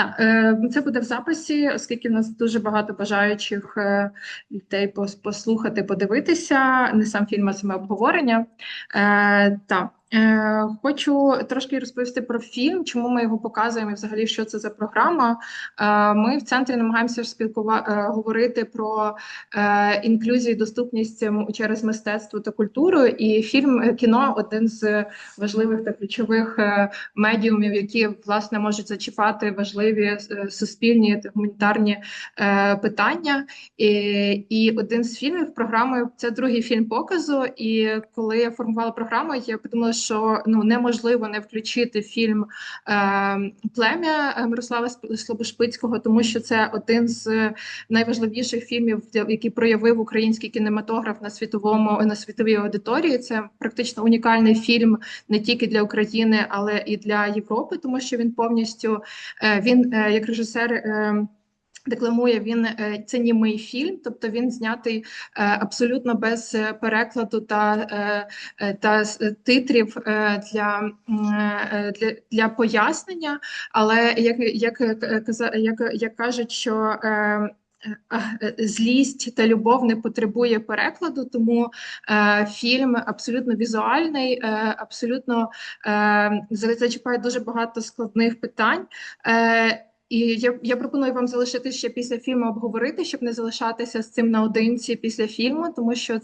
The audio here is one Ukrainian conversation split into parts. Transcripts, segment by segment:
Так, е, це буде в записі, оскільки в нас дуже багато бажаючих е, людей послухати, подивитися, не сам фільм, а саме обговорення. Е, Так, хочу трошки розповісти про фільм, чому ми його показуємо і взагалі що це за програма. Е, Ми в центрі намагаємося спілкувати говорити про е, інклюзію, доступність через мистецтво та культуру. І фільм е, кіно один з важливих та ключових е, медіумів, які власне можуть зачіпати важливі е, суспільні та гуманітарні е, питання. І, і один з фільмів програми це другий фільм показу. І коли я формувала програму, я подумала, що ну неможливо не включити фільм е, Плем'я Мирослава Слобошпицького, тому що це один з найважливіших фільмів, який проявив український кінематограф на світовому на світовій аудиторії. Це практично унікальний фільм не тільки для України, але і для Європи, тому що він повністю е, він е, як режисер. е, Декламує він е, це німий фільм, тобто він знятий е, абсолютно без е, перекладу та, та титрів для, для, для пояснення. Але як, як, як, як кажуть, що злість та любов не потребує перекладу, тому е, фільм абсолютно візуальний, е, абсолютно е, зачіпає дуже багато складних питань. Е, і я, я пропоную вам залишити ще після фільму обговорити, щоб не залишатися з цим наодинці після фільму, тому що е,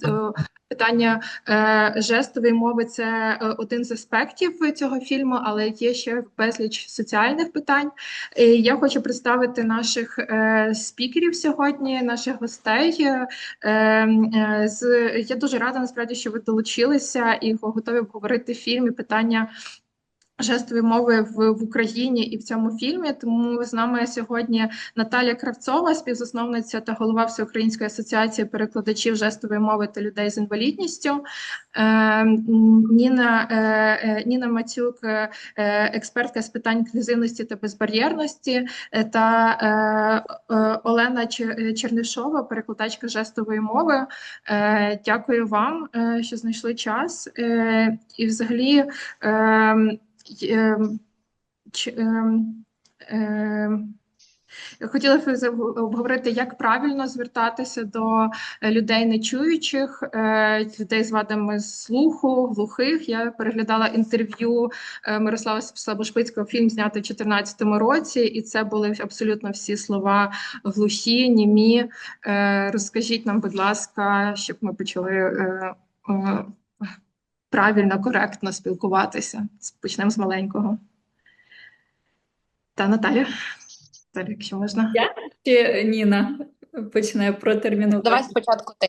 питання е, жестової мови це е, один з аспектів цього фільму, але є ще безліч соціальних питань. І я хочу представити наших е, спікерів сьогодні, наших гостей. Е, е, з я дуже рада насправді, що ви долучилися і готові обговорити фільм і питання жестової мови в, в Україні і в цьому фільмі. Тому з нами сьогодні Наталя Кравцова, співзасновниця та голова Всеукраїнської асоціації перекладачів жестової мови та людей з інвалідністю. Е, Ніна, е, е, Ніна Мацюк, експертка з питань інклюзивності та безбар'єрності, та Олена Чер- Чернишова, перекладачка жестової мови. Дякую вам, що знайшли час. І взагалі. Ем, ем, ем, Хотіла б обговорити, як правильно звертатися до людей нечуючих, е, людей з вадами слуху, глухих. Я переглядала інтерв'ю е, Мирослава Слабошпицького, фільм знятий в 2014 році, і це були абсолютно всі слова глухі, німі. Е, Розкажіть нам, будь ласка, щоб ми почали правильно, коректно спілкуватися. Почнемо з маленького. Та Наталя, Наталя, якщо можна. Чи Ніна почне про терміну. Давай спочатку ти.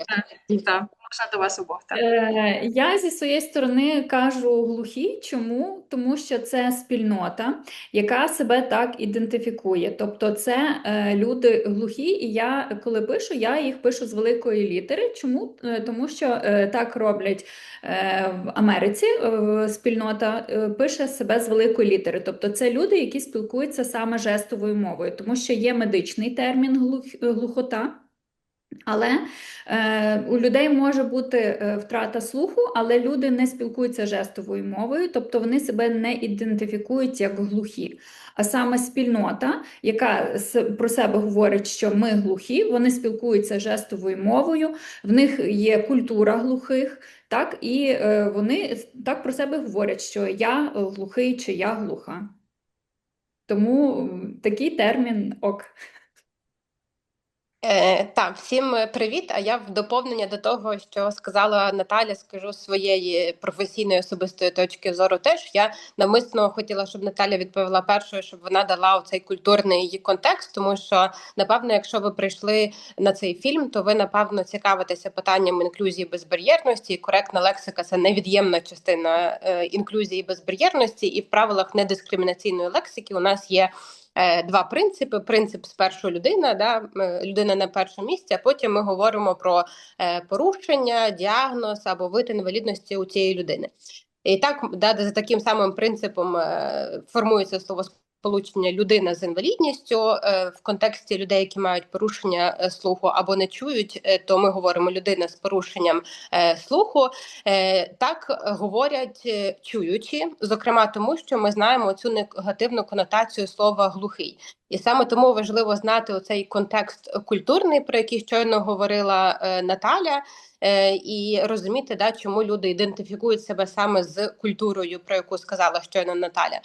Так, можна до вас обох. Так. Е, Я зі своєї сторони кажу глухі. Чому? Тому що це спільнота, яка себе так ідентифікує. Тобто, це е, люди глухі, і я коли пишу, я їх пишу з великої літери. Чому? Е, Тому що е, так роблять е, в Америці. е, Спільнота е, пише себе з великої літери. Тобто, це люди, які спілкуються саме жестовою мовою, тому що є медичний термін глух- глухота. Але е, у людей може бути е, втрата слуху, але люди не спілкуються жестовою мовою, тобто вони себе не ідентифікують як глухі. А саме спільнота, яка про себе говорить, що ми глухі, вони спілкуються жестовою мовою, в них є культура глухих, так, і е, вони так про себе говорять, що я глухий чи я глуха. Тому такий термін ок. Е, так, всім е, привіт. А я в доповнення до того, що сказала Наталя, скажу своєї професійної особистої точки зору. Теж я навмисно хотіла, щоб Наталя відповіла першою, щоб вона дала цей культурний її контекст, тому що напевно, якщо ви прийшли на цей фільм, то ви напевно цікавитеся питанням інклюзії безбар'єрності. І коректна лексика це невід'ємна частина е, інклюзії безбар'єрності, і в правилах недискримінаційної лексики у нас є. Е, Два принципи: принцип спершу людина, да, людина на першому місці. А потім ми говоримо про е, порушення, діагноз або вид інвалідності у цієї людини. І так, да, за таким самим принципом е, формується словосполучення словосполучення людина з інвалідністю е, в контексті людей, які мають порушення е, слуху або не чують, е, то ми говоримо людина з порушенням слуху. Так говорять чуючі, зокрема тому, що ми знаємо цю негативну конотацію слова глухий. І саме тому важливо знати оцей контекст культурний, про який щойно говорила Наталя, і розуміти, да, чому люди ідентифікують себе саме з культурою, про яку сказала щойно Наталя.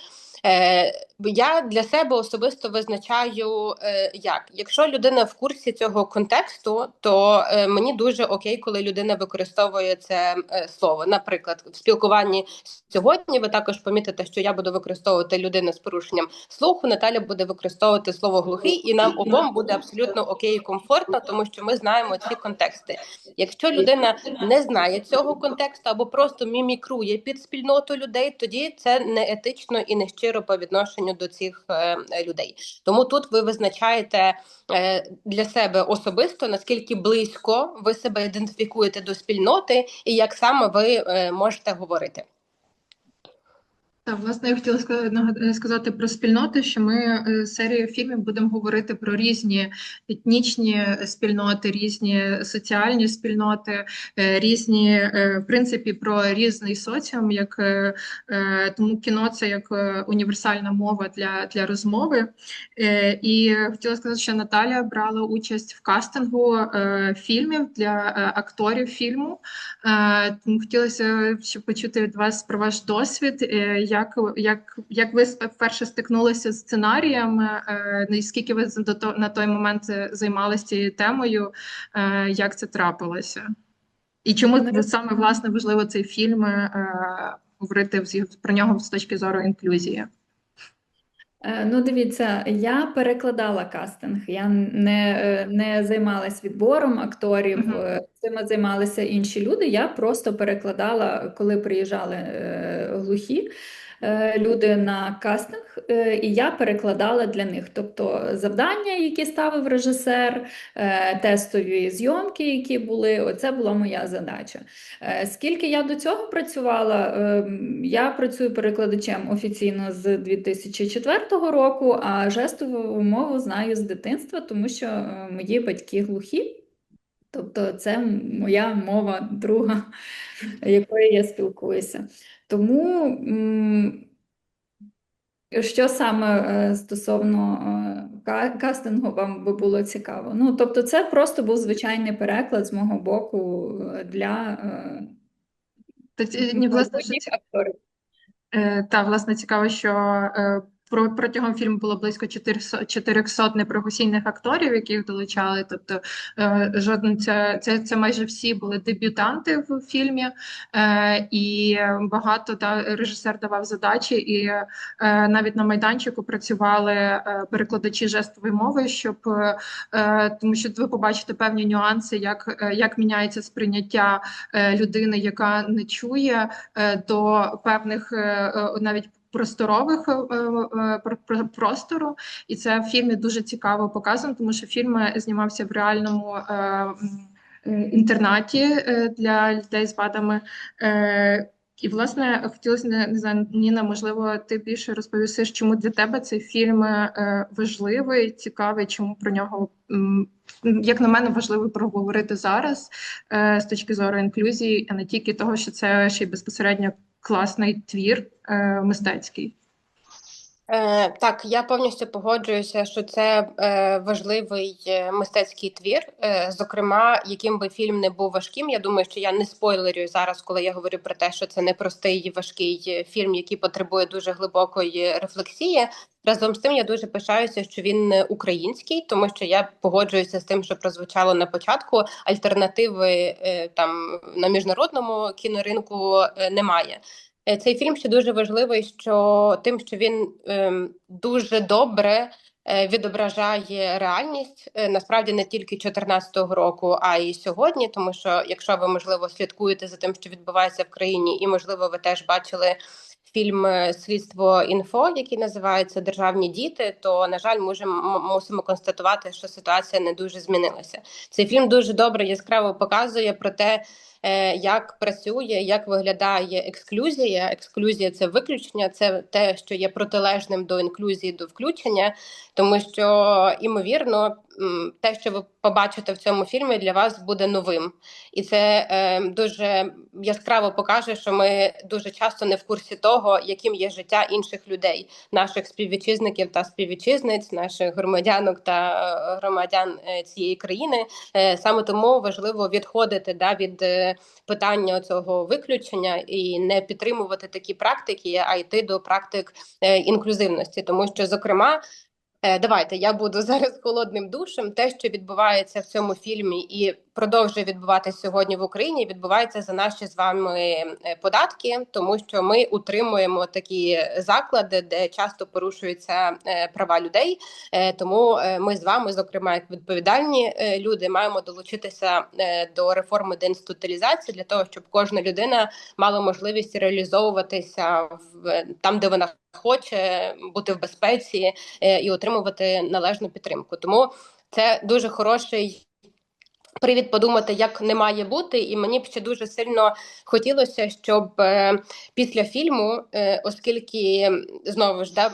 Е, я для себе особисто визначаю, е, як якщо людина в курсі цього контексту, то е, мені дуже окей, коли людина використовує це слово. Наприклад, в спілкуванні сьогодні ви також помітите, що я буду використовувати людина з порушенням слуху. Наталя буде використовувати слово глухий, і нам обом буде абсолютно окей і комфортно, тому що ми знаємо ці контексти. Якщо людина не знає цього контексту або просто мімікрує під спільноту людей, тоді це не етично і не щиро по відношенню до цих е, людей. Тому тут ви визначаєте е, для себе особисто наскільки близько ви себе ідентифікуєте до спільноти, і як саме ви е, можете говорити. Так, власне, я хотіла ска- сказати про спільноти, що ми е, серією фільмів будемо говорити про різні етнічні спільноти, різні соціальні спільноти, е, різні, е, в принципі, про різний соціум, як е, е, тому кіно це як е, універсальна мова для, для розмови. Е, І хотіла сказати, що Наталя брала участь в кастингу е, фільмів для е, акторів фільму. Е, Тому хотілося щоб почути від вас про ваш досвід. Як, як, як ви вперше стикнулися з сценарієм? е, ну, скільки ви до на той момент е, займалися цією темою? е, Як це трапилося? І чому Ну, саме власне важливо цей фільм е, говорити про нього з точки зору інклюзії? Ну, дивіться, я перекладала кастинг. Я не, не займалась відбором акторів, Мгм. е, цим займалися інші люди. Я просто перекладала, коли приїжджали глухі люди на кастинг, е, і я перекладала для них. Тобто завдання, які ставив режисер, е, тестові зйомки, які були, оце була моя задача. Е, Скільки я до цього працювала, я працюю перекладачем офіційно з 2004 року, а жестову мову знаю з дитинства, тому що е, мої батьки глухі. Тобто це моя мова друга, якою я спілкуюся. Тому що саме е, стосовно е, кастингу вам би було цікаво? Ну, тобто, це просто був звичайний переклад з мого боку е, для власне, ці- акторів. Та, власне, цікаво, що протягом фільму було близько 400 400 непрофесійних акторів, яких долучали. Тобто, е, жоден це, це, це майже всі були дебютанти в фільмі, е, і багато та режисер давав задачі, і е, навіть на майданчику працювали перекладачі жестової мови, щоб тому що ви побачите певні нюанси, як, як міняється сприйняття людини, яка не чує до певних навіть просторових е, е, про- простору, і це в фільмі дуже цікаво показано, тому що фільм е, знімався в реальному е, е, інтернаті е, для людей з вадами. Е, І, власне, хотілося не, знаю, Ніна, можливо, ти більше розповісиш, чому для тебе цей фільм е, важливий, цікавий, чому про нього, як на мене, важливо проговорити зараз е, з точки зору інклюзії, а не тільки того, що це ще й безпосередньо класний твір е, мистецький. Е, так, я повністю погоджуюся, що це е, важливий е, мистецький твір. Зокрема, яким би фільм не був важким. Я думаю, що я не спойлерю зараз, коли я говорю про те, що це непростий і важкий фільм, який потребує дуже глибокої рефлексії. Разом з тим, я дуже пишаюся, що він український, тому що я погоджуюся з тим, що прозвучало на початку. Альтернативи там на міжнародному кіноринку немає. Е, Цей фільм ще дуже важливий, що тим, що він ем, дуже добре е, відображає реальність е, насправді не тільки 2014 року, а й сьогодні. Тому що, якщо ви можливо слідкуєте за тим, що відбувається в країні, і можливо, ви теж бачили фільм Слідство інфо, який називається Державні діти, то на жаль, можемо мусимо констатувати, що ситуація не дуже змінилася. Цей фільм дуже добре яскраво показує про те. Е, як працює, як виглядає ексклюзія. Ексклюзія це виключення, це те, що є протилежним до інклюзії, до включення, тому що імовірно, те, що ви побачите в цьому фільмі, для вас буде новим, і це е, дуже яскраво покаже, що ми дуже часто не в курсі того, яким є життя інших людей, наших співвітчизників та співвітчизниць, наших громадянок та е, громадян е, цієї країни. Е, Саме тому важливо відходити да, від е, питання цього виключення і не підтримувати такі практики, а йти до практик е, інклюзивності, тому що, зокрема. Е, Давайте я буду зараз холодним душем. Те, що відбувається в цьому фільмі, і продовжує відбуватися сьогодні в Україні, відбувається за наші з вами е, податки, тому що ми утримуємо такі заклади, де часто порушуються е, права людей. Е, Тому ми з вами, зокрема, як відповідальні люди, маємо долучитися до реформи деінституалізації для того, щоб кожна людина мала можливість реалізовуватися в там, де вона хоче бути в безпеці і отримувати належну підтримку. Тому це дуже хороший. Привід подумати, як не має бути, і мені б ще дуже сильно хотілося, щоб е, після фільму, е, оскільки знову ж да,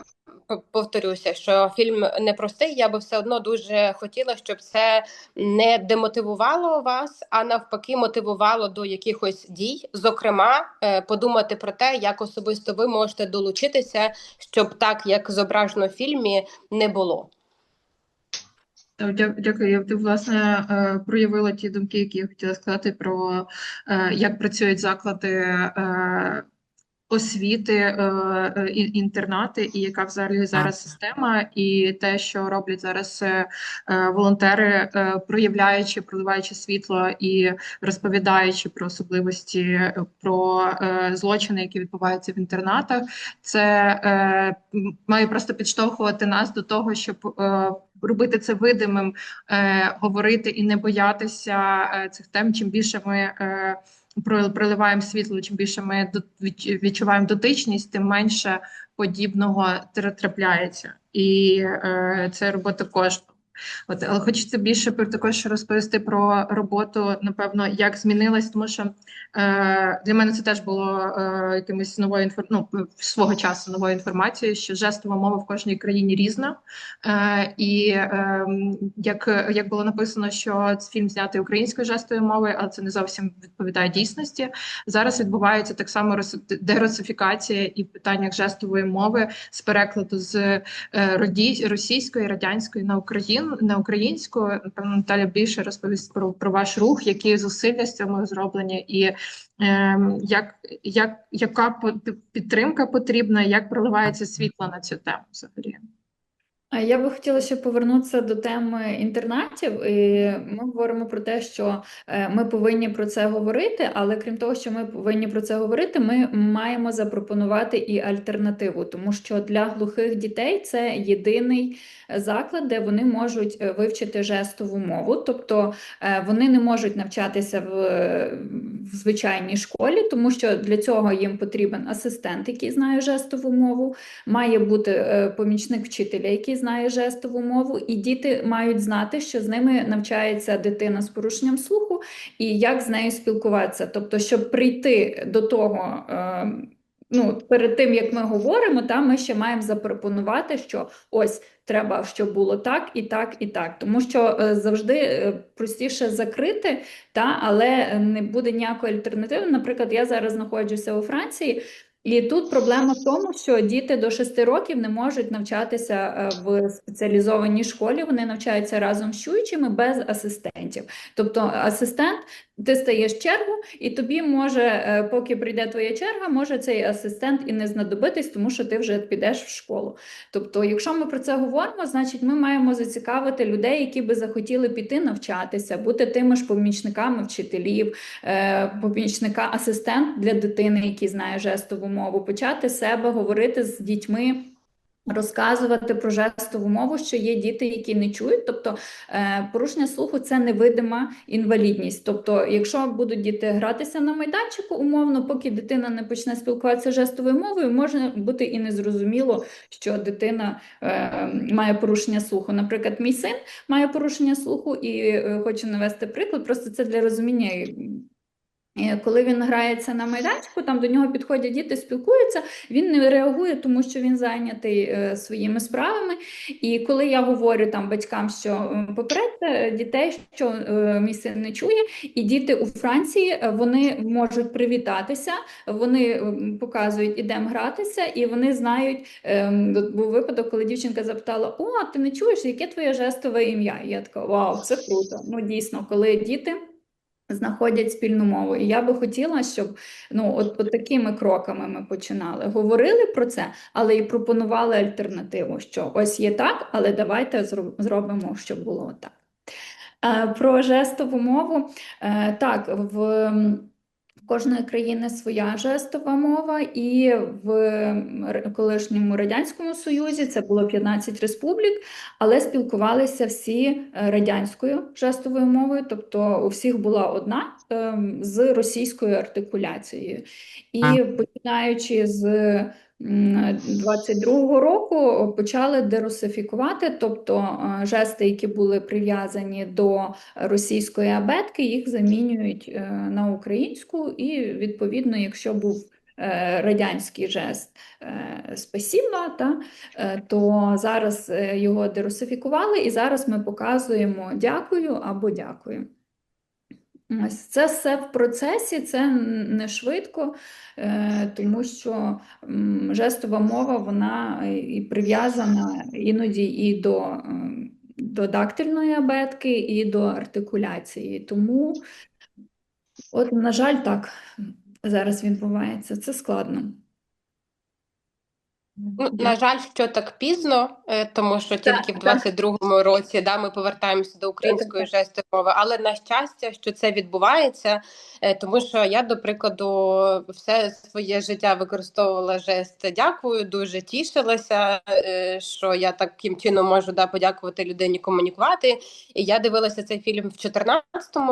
повторюся, що фільм непростий, я би все одно дуже хотіла, щоб це не демотивувало вас, а навпаки, мотивувало до якихось дій. Зокрема, е, подумати про те, як особисто ви можете долучитися, щоб так, як зображено в фільмі, не було. Дя- Дякую. Ти, власне, е, проявила ті думки, які я хотіла сказати про е, як працюють заклади е, освіти, е, е, інтернати, і яка взагалі зараз система, і те, що роблять зараз е, е, волонтери, е, проявляючи, проливаючи світло і розповідаючи про особливості, е, про е, злочини, які відбуваються в інтернатах, це е, має просто підштовхувати нас до того, щоб е, робити це видимим, е, говорити і не боятися е, цих тем. Чим більше ми е, про- проливаємо світло, чим більше ми відчуваємо дотичність, тим менше подібного тра- трапляється. І е, це робота кожного. От, але хочеться більше про також розповісти про роботу, напевно, як змінилась, тому що е, для мене це теж було е, якимось новою інфор... ну, свого часу новою інформацією, що жестова мова в кожній країні різна. Е, і е, як, як було написано, що фільм знятий українською жестовою мовою, але це не зовсім відповідає дійсності. Зараз відбувається так само рус- дерусифікація і в питаннях жестової мови з перекладу з е, роді- російської, радянської на Україн на українську. Напевно, Наталя більше розповість про, про ваш рух, які зусилля з цьому зроблені, і е, як, як, яка підтримка потрібна, як проливається світло на цю тему взагалі. Я би хотіла ще повернутися до теми інтернатів. І ми говоримо про те, що е, ми повинні про це говорити, але крім того, що ми повинні про це говорити, ми маємо запропонувати і альтернативу, тому що для глухих дітей це єдиний заклад, де вони можуть е, вивчити жестову мову, тобто е, вони не можуть навчатися в, в звичайній школі, тому що для цього їм потрібен асистент, який знає жестову мову має бути е, помічник вчителя, який знає жестову мову, і діти мають знати, що з ними навчається дитина з порушенням слуху і як з нею спілкуватися. Тобто, щоб прийти до того. е, Ну, перед тим як ми говоримо, та ми ще маємо запропонувати, що ось треба, щоб було так і так, і так. Тому що е, завжди е, простіше закрити, та але не буде ніякої альтернативи. Наприклад, я зараз знаходжуся у Франції. І тут проблема в тому, що діти до 6 років не можуть навчатися е, в спеціалізованій школі. Вони навчаються разом з чуючими без асистентів. Тобто, асистент, ти стаєш чергу, і тобі може, е, поки прийде твоя черга, може цей асистент і не знадобитись, тому що ти вже підеш в школу. Тобто, якщо ми про це говоримо, значить ми маємо зацікавити людей, які би захотіли піти навчатися, бути тими ж помічниками вчителів, е, помічника, асистент для дитини, який знає жестову мову, почати себе говорити з дітьми. Розказувати про жестову мову, що є діти, які не чують, тобто е, порушення слуху це невидима інвалідність. Тобто, якщо будуть діти гратися на майданчику, умовно, поки дитина не почне спілкуватися жестовою мовою, може бути і незрозуміло, що дитина е, має порушення слуху. Наприклад, мій син має порушення слуху, і е, хочу навести приклад, просто це для розуміння. Е, Коли він грається на майданчику, там до нього підходять діти, спілкуються, він не реагує, тому що він зайнятий е, своїми справами. І коли я говорю там батькам, що е, попередьте дітей, що мій син не чує, і діти у Франції вони можуть привітатися, вони показують, ідемо гратися, і вони знають. був випадок, коли дівчинка запитала: О, ти не чуєш, яке твоє жестове ім'я? І я така, вау, це круто. Ну дійсно, коли діти знаходять спільну мову. І я би хотіла, щоб ну, от, от такими кроками ми починали. Говорили про це, але і пропонували альтернативу, що ось є так, але давайте зробимо, щоб було так. Е, Про жестову мову. Е, Так, в кожної країни своя жестова мова, і в колишньому Радянському Союзі це було 15 республік, але спілкувалися всі е, радянською жестовою мовою, тобто у всіх була одна ем, з російською артикуляцією. І А. починаючи з 22-го року почали дерусифікувати, тобто е, жести, які були прив'язані до російської абетки, їх замінюють е, на українську, і відповідно, якщо був е, радянський жест е, спасіба, та, е, то зараз е, його дерусифікували, і зараз ми показуємо дякую або дякую. Ось це все в процесі, це не швидко, е, тому що жестова мова вона е, і прив'язана іноді і до, ем, до дактильної абетки, і до артикуляції. Тому, от, на жаль, так зараз відбувається. Це складно. Ну, на жаль, що так пізно, е, тому що тільки в 22-му році да, ми повертаємося до української жестової мови. Але на щастя, що це відбувається, е, тому що я, до прикладу, все своє життя використовувала жест дякую, дуже тішилася, е, що я таким чином можу да, подякувати людині, комунікувати. І я дивилася цей фільм в 2014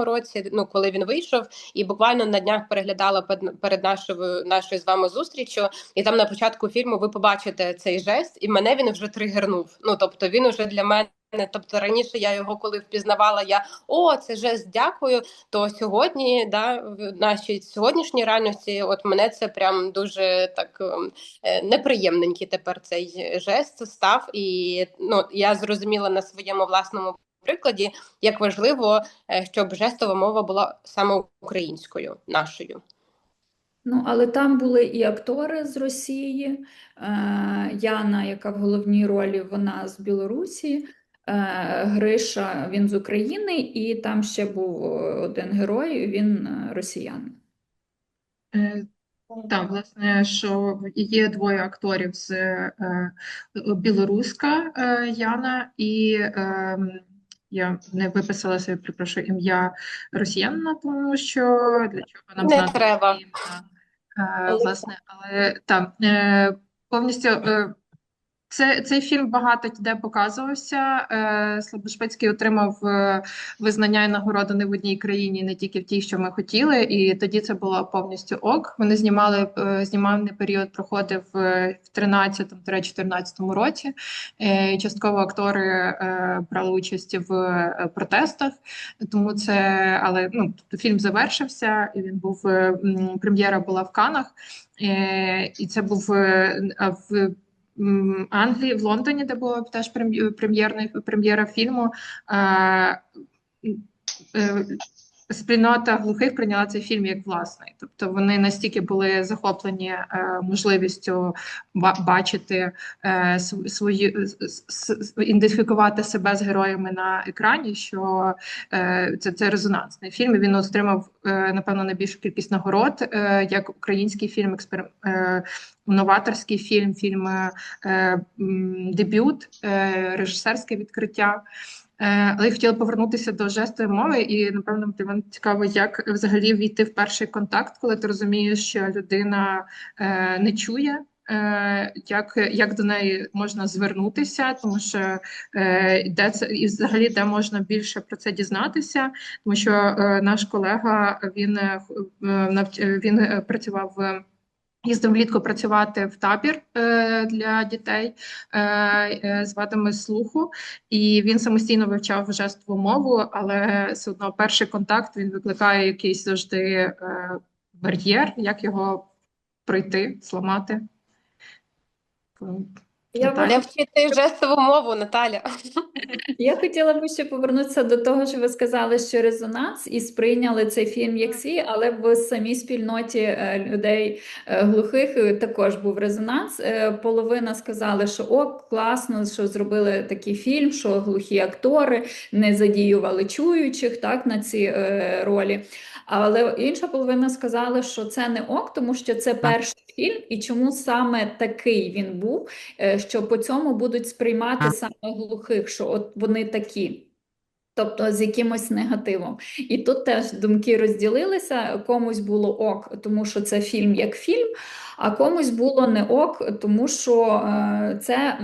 році, ну коли він вийшов, і буквально на днях переглядала перед нашою нашою з вами зустрічю. І там на початку фільму ви побачите цей жест, і мене він вже тригернув. Ну тобто він уже для мене. Тобто раніше я його коли впізнавала, я о, це жест дякую. То сьогодні, да, в нашій сьогоднішній реальності, от мене це прям дуже так ем, е, неприємненький тепер цей жест став. І ну я зрозуміла на своєму власному прикладі, як важливо, е, щоб жестова мова була саме українською нашою. Ну, але там були і актори з Росії, е, Яна, яка в головній ролі, вона з Білорусі, е, Гриша, він з України, і там ще був е, один герой, він росіянин. Так, власне, що є двоє акторів з е, білоруська е, Яна і е, я не виписала собі, перепрошую, ім'я росіянина, тому що для чого нам Не знати треба. ім'я. Власне, але так, е, повністю е, це, цей фільм багато де показувався. Е, Слободшпицький отримав е, визнання і нагороду не в одній країні, не тільки в тій, що ми хотіли, і тоді це було повністю ок. Вони знімали е, знімальний період проходив е, в 13-14 році. Е, частково актори е, брали участь в протестах, тому це, але ну тобто фільм завершився, і він був прем'єра була в Канах, і це був в. Англії, в Лондоні, де була теж прем'єра фільму. Е, е, Спільнота глухих прийняла цей фільм як власний, тобто вони настільки були захоплені е, можливістю ба- бачити е, свої с- ідентифікувати себе з героями на екрані, що е, це, це резонансний фільм. Він отримав е, напевно найбільшу кількість нагород е, як український фільм, експер... е, новаторський фільм, фільм е, дебют, е, режисерське відкриття. Е, Але я хотіла повернутися до жестової мови, і напевно тебе цікаво, як взагалі війти в перший контакт, коли ти розумієш, що людина е, не чує. е, Як, як до неї можна звернутися, тому що де це і взагалі де можна більше про це дізнатися, тому що наш колега він він працював в Їздив влітку працювати в табір е, для дітей е, е, з вадами слуху, і він самостійно вивчав жестову мову, але все одно перший контакт він викликає якийсь завжди бар'єр, як його пройти, зламати. Я Наталя? Вчити жестову мову, Наталя. Я хотіла би ще повернутися до того, що ви сказали, що резонанс і сприйняли цей фільм як свій, але в самій спільноті е, людей е, глухих е, також був резонанс. Половина сказали, що о, класно, що зробили такий фільм, що глухі актори не задіювали чуючих так на ці ролі. Але інша половина сказала, що це не ок, тому що це перший фільм, і чому саме такий він був, е, що по цьому будуть сприймати саме глухих, що от вони такі. Тобто з якимось негативом. І тут теж думки розділилися. Комусь було ок, тому що це фільм як фільм, а комусь було не ок, тому що е, це.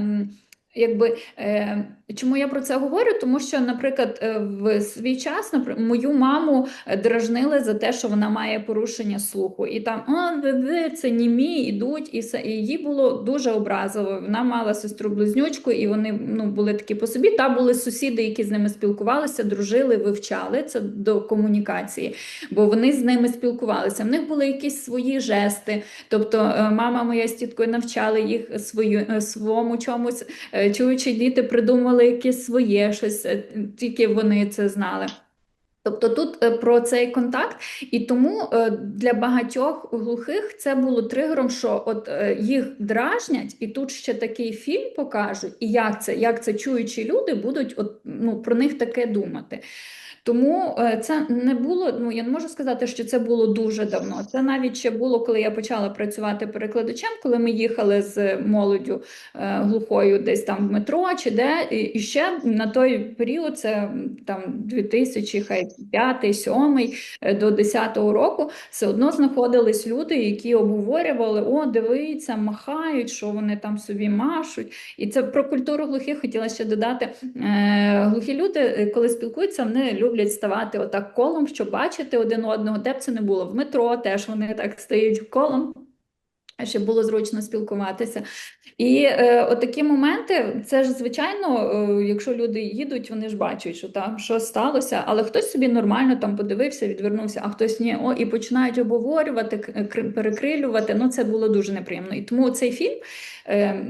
Якби, е, чому я про це говорю? Тому що, наприклад, е, в свій час напр- мою маму е, дражнили за те, що вона має порушення слуху. І там а, де, де, це німі, ідуть, і все. І їй було дуже образливо. Вона мала сестру-близнючку, і вони ну, були такі по собі. Та були сусіди, які з ними спілкувалися, дружили, вивчали це до комунікації, бо вони з ними спілкувалися. В них були якісь свої жести. Тобто, е, мама моя з тіткою навчали їх свою, своєму чомусь. Чуючі діти придумали якесь своє щось, е, тільки вони це знали. Тобто тут е, про цей контакт, і тому е, для багатьох глухих це було тригером, що от їх дражнять, і тут ще такий фільм покажуть, і як це, як це чуючі люди будуть от, ну, про них таке думати. Тому е, це не було, ну я не можу сказати, що це було дуже давно. Це навіть ще було, коли я почала працювати перекладачем, коли ми їхали з молоддю е, глухою десь там в метро чи де. І, ще на той період, це там 2000, хай 5, 7 е, до 10 року, все одно знаходились люди, які обговорювали: о, дивіться, махають, що вони там собі машуть. І це про культуру глухих хотіла ще додати. Глухі люди, коли спілкуються, вони люблять ставати отак колом, щоб бачити один одного, де б це не було. В метро теж вони так стають колом. Щоб було зручно спілкуватися. І е, отакі моменти, це ж звичайно, е, якщо люди їдуть, вони ж бачать, що там щось сталося, але хтось собі нормально там подивився, відвернувся, а хтось ні, о, і починають обговорювати, перекрилювати. Ну, це було дуже неприємно. І тому цей фільм е,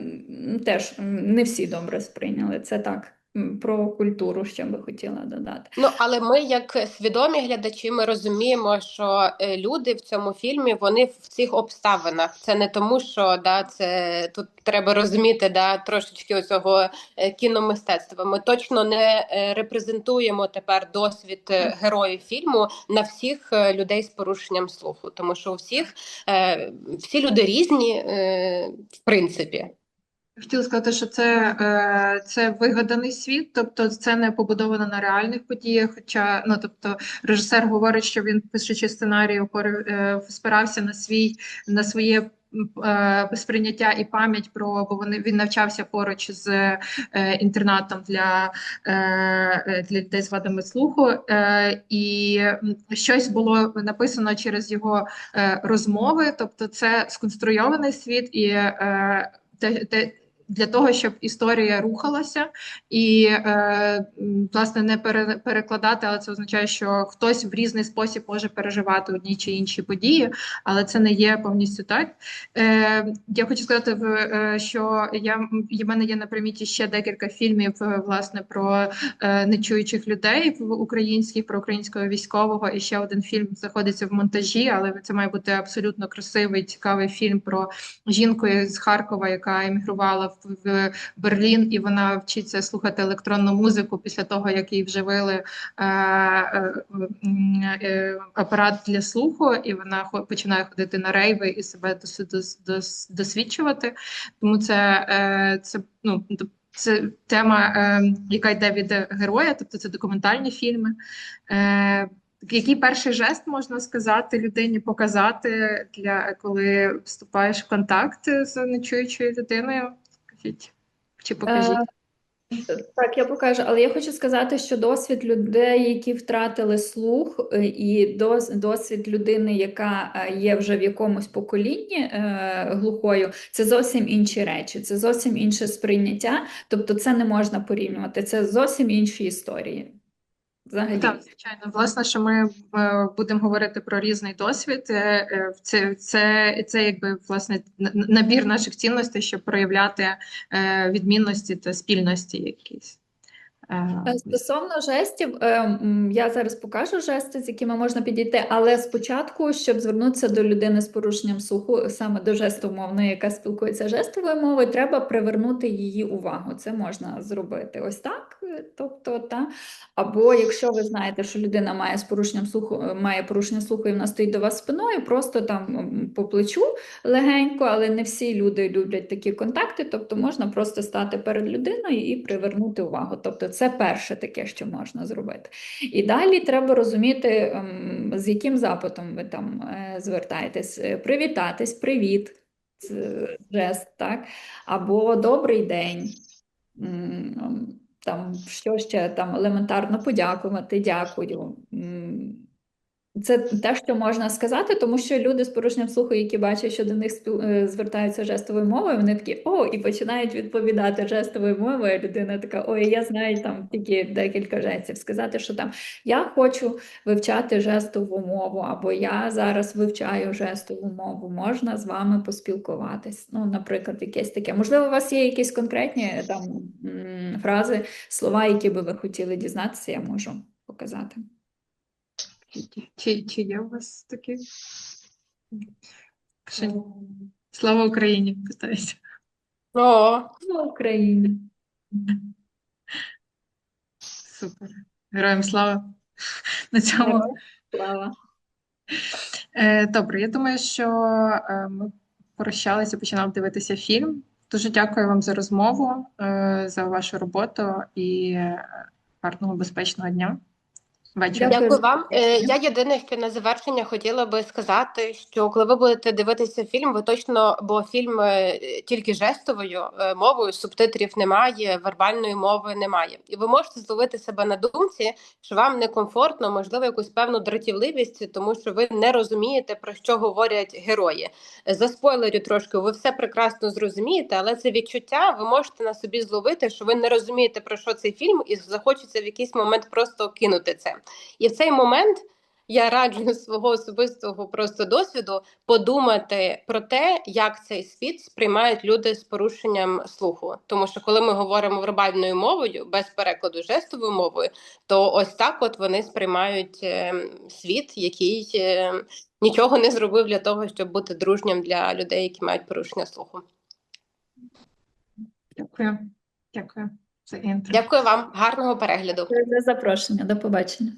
теж не всі добре сприйняли. Це так, про культуру, що би хотіла додати. Ну, але ми, як свідомі глядачі, ми розуміємо, що е, люди в цьому фільмі вони в цих обставинах. Це не тому, що да, це тут треба розуміти да, трошечки оцього е, кіномистецтва. Ми точно не е, репрезентуємо тепер досвід героїв фільму на всіх людей з порушенням слуху, тому що у всіх всі люди різні, в принципі. Хотіла сказати, що це, е, це вигаданий світ, тобто це не побудовано на реальних подіях. Хоча, ну тобто, режисер говорить, що він пишучи сценарій, опори- е, спирався на свій на своє. е, Сприйняття і пам'ять про бо вони він навчався поруч з е, інтернатом для, е, для людей з вадами слуху, е, і щось було написано через його е, розмови, тобто це сконструйований світ і е, те, те, для того, щоб історія рухалася і е, власне не пере, перекладати, але це означає, що хтось в різний спосіб може переживати одні чи інші події, але це не є повністю так. Е, я хочу сказати, е, що я в мене є на приміті ще декілька фільмів е, власне про е, нечуючих людей в українських, про українського військового. І ще один фільм знаходиться в монтажі, але це має бути абсолютно красивий, цікавий фільм про жінку з Харкова, яка емігрувала в, в Берлін, і вона вчиться слухати електронну музику після того, як їй вживили е, е, е, апарат для слуху, і вона починає ходити на рейви і себе дос, дос, досвідчувати. Тому це, е, це ну. Це тема, е, яка йде від героя, тобто це документальні фільми. Е, який перший жест можна сказати людині показати для коли вступаєш в контакт з нечуючою людиною? Скажіть чи покажіть? Е, Так, я покажу, але я хочу сказати, що досвід людей, які втратили слух, е, і досвід людини, яка е, є вже в якомусь поколінні глухою, це зовсім інші речі, це зовсім інше сприйняття. Тобто, це не можна порівнювати, це зовсім інші історії. Взагалі. Так, звичайно. Власне, що ми е, будемо говорити про різний досвід. Е, е, Це, це, це якби власне набір наших цінностей, щоб проявляти відмінності та спільності якісь. Е, Стосовно жестів, е, я зараз покажу жести, з якими можна підійти, але спочатку, щоб звернутися до людини з порушенням слуху, саме до жестомовної, яка спілкується жестовою мовою, треба привернути її увагу. Це можна зробити ось так. е, Тобто, та. Або якщо ви знаєте, що людина має з порушенням слуху, має порушення слуху і вона стоїть до вас спиною, просто там по плечу легенько, але не всі люди люблять такі контакти, тобто можна просто стати перед людиною і привернути увагу. Тобто це перше таке, що можна зробити. І далі треба розуміти, ем, з яким запитом ви там е, звертаєтесь. Е, Привітатись, привіт, жест, так? Або добрий день. Ем, Там, що ще там елементарно подякувати, дякую. Це те, що можна сказати, тому що люди з порушенням слуху, які бачать, що до них е, звертаються жестовою мовою, вони такі о, і починають відповідати жестовою мовою. Людина така, ой, я знаю там тільки декілька жестів. Сказати, що там я хочу вивчати жестову мову, або я зараз вивчаю жестову мову. Можна з вами поспілкуватись. Ну, наприклад, якесь таке. Можливо, у вас є якісь конкретні там фрази, слова, які би ви хотіли дізнатися, я можу показати. Чи, чи, є у вас такі? Слава Україні, питаюся. О, Слава Україні! Супер. Героям слава. На цьому. Слава! Е, Добре, я думаю, що е, ми прощалися, починали дивитися фільм. Дуже дякую вам за розмову, е, за вашу роботу і гарного безпечного дня. Вечора. Дякую. Дякую вам. Е, Я єдине, що на завершення хотіла би сказати, що коли ви будете дивитися фільм, ви точно, бо фільм е, тільки жестовою е, мовою, субтитрів немає, вербальної мови немає. І ви можете зловити себе на думці, що вам некомфортно, можливо, якусь певну дратівливість, тому що ви не розумієте, про що говорять герої. За спойлерю трошки, ви все прекрасно зрозумієте, але це відчуття ви можете на собі зловити, що ви не розумієте, про що цей фільм, і захочеться в якийсь момент просто кинути це. І в цей момент я раджу свого особистого просто досвіду подумати про те, як цей світ сприймають люди з порушенням слуху. Тому що коли ми говоримо вербальною мовою без перекладу жестовою мовою, то ось так от вони сприймають е, світ, який е, нічого не зробив для того, щоб бути дружнім для людей, які мають порушення слуху. Дякую. Дякую за інтро. Дякую вам, гарного перегляду. Дякую за запрошення. До побачення.